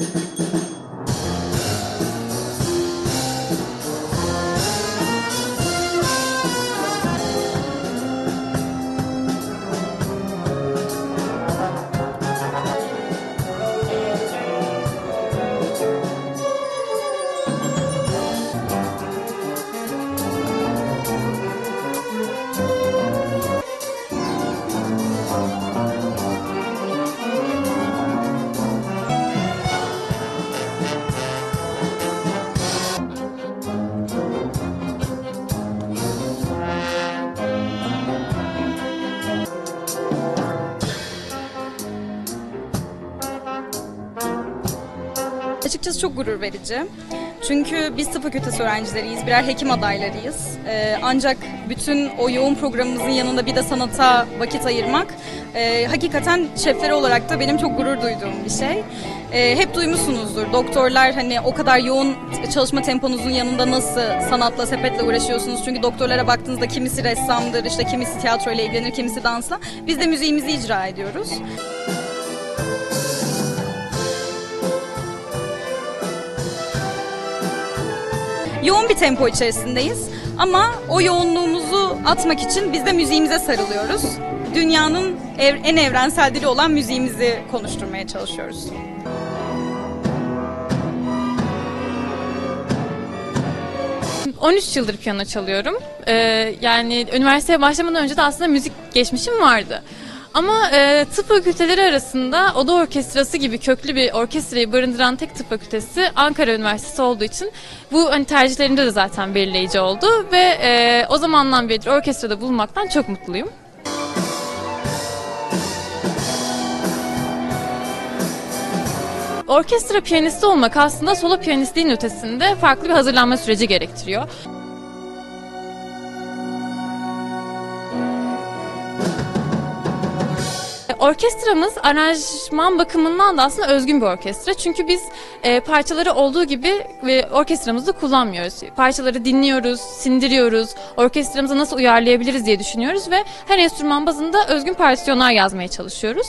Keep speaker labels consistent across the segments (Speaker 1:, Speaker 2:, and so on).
Speaker 1: Música Açıkçası çok gurur verici. Çünkü biz tıp fakültesi öğrencileriyiz, birer hekim adaylarıyız. Ee, ancak bütün o yoğun programımızın yanında bir de sanata vakit ayırmak e, hakikaten şefleri olarak da benim çok gurur duyduğum bir şey. Ee, hep duymuşsunuzdur. Doktorlar hani o kadar yoğun çalışma temponuzun yanında nasıl sanatla, sepetle uğraşıyorsunuz? Çünkü doktorlara baktığınızda kimisi ressamdır, işte kimisi tiyatroyla ilgilenir, kimisi dansla. Biz de müziğimizi icra ediyoruz. Yoğun bir tempo içerisindeyiz. Ama o yoğunluğumuzu atmak için biz de müziğimize sarılıyoruz. Dünyanın ev- en evrensel dili olan müziğimizi konuşturmaya çalışıyoruz.
Speaker 2: Şimdi 13 yıldır piyano çalıyorum. Ee, yani üniversiteye başlamadan önce de aslında müzik geçmişim vardı. Ama e, tıp fakülteleri arasında oda orkestrası gibi köklü bir orkestrayı barındıran tek tıp fakültesi Ankara Üniversitesi olduğu için bu hani tercihlerimde de zaten belirleyici oldu ve e, o zamandan beridir orkestrada bulunmaktan çok mutluyum. Orkestra piyanisti olmak aslında solo piyanistliğin ötesinde farklı bir hazırlanma süreci gerektiriyor. Orkestramız aranjman bakımından da aslında özgün bir orkestra. Çünkü biz e, parçaları olduğu gibi ve orkestramızda kullanmıyoruz. Parçaları dinliyoruz, sindiriyoruz, orkestramıza nasıl uyarlayabiliriz diye düşünüyoruz ve her enstrüman bazında özgün partisyonlar yazmaya çalışıyoruz.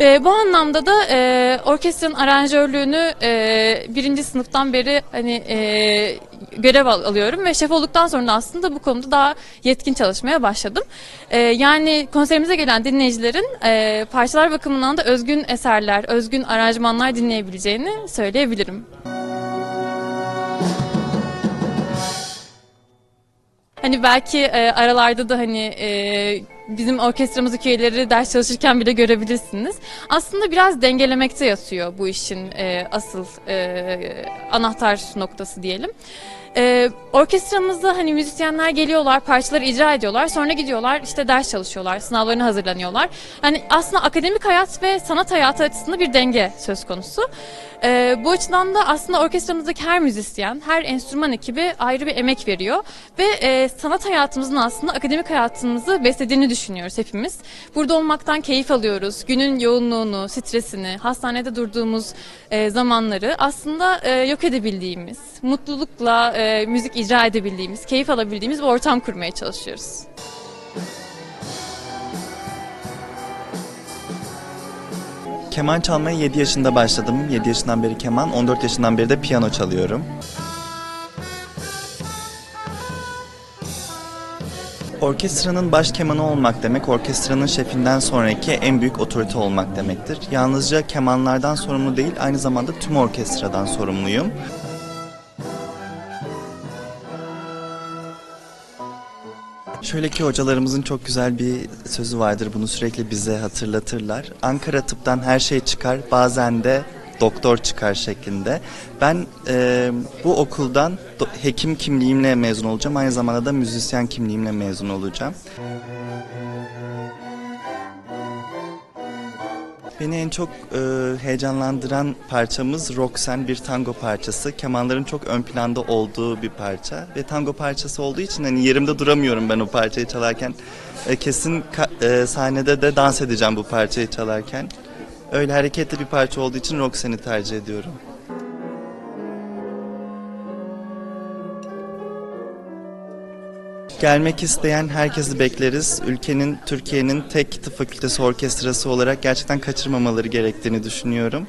Speaker 2: E, bu anlamda da e, orkestranın aranjörlüğünü e, birinci sınıftan beri hani e, görev al- alıyorum ve şef olduktan sonra da aslında bu konuda daha yetkin çalışmaya başladım. E, yani konserimize gelen dinleyicilerin e, parçalar bakımından da özgün eserler, özgün aranjmanlar dinleyebileceğini söyleyebilirim. Hani belki e, aralarda da hani e, bizim orkestramızdaki üyeleri ders çalışırken bile görebilirsiniz. Aslında biraz dengelemekte yatıyor bu işin e, asıl e, anahtar noktası diyelim. E, orkestramızda hani müzisyenler geliyorlar, parçaları icra ediyorlar, sonra gidiyorlar işte ders çalışıyorlar, sınavlarına hazırlanıyorlar. Yani aslında akademik hayat ve sanat hayatı açısında bir denge söz konusu. E, bu açıdan da aslında orkestramızdaki her müzisyen, her enstrüman ekibi ayrı bir emek veriyor ve e, sanat hayatımızın aslında akademik hayatımızı beslediğini düşünüyoruz hepimiz. Burada olmaktan keyif alıyoruz. Günün yoğunluğunu, stresini, hastanede durduğumuz e, zamanları aslında e, yok edebildiğimiz, mutlulukla e, müzik icra edebildiğimiz, keyif alabildiğimiz bir ortam kurmaya çalışıyoruz.
Speaker 3: Keman çalmaya 7 yaşında başladım. 7 yaşından beri keman, 14 yaşından beri de piyano çalıyorum. Orkestranın baş kemanı olmak demek, orkestranın şefinden sonraki en büyük otorite olmak demektir. Yalnızca kemanlardan sorumlu değil, aynı zamanda tüm orkestradan sorumluyum. Şöyle ki hocalarımızın çok güzel bir sözü vardır. Bunu sürekli bize hatırlatırlar. Ankara tıptan her şey çıkar. Bazen de doktor çıkar şeklinde. Ben e, bu okuldan hekim kimliğimle mezun olacağım. Aynı zamanda da müzisyen kimliğimle mezun olacağım. Beni en çok e, heyecanlandıran parçamız Roxen bir tango parçası. Kemanların çok ön planda olduğu bir parça ve tango parçası olduğu için hani yerimde duramıyorum ben o parçayı çalarken. E, kesin e, sahnede de dans edeceğim bu parçayı çalarken. Öyle hareketli bir parça olduğu için Roxen'i tercih ediyorum. Gelmek isteyen herkesi bekleriz. Ülkenin, Türkiye'nin tek tıp fakültesi orkestrası olarak gerçekten kaçırmamaları gerektiğini düşünüyorum.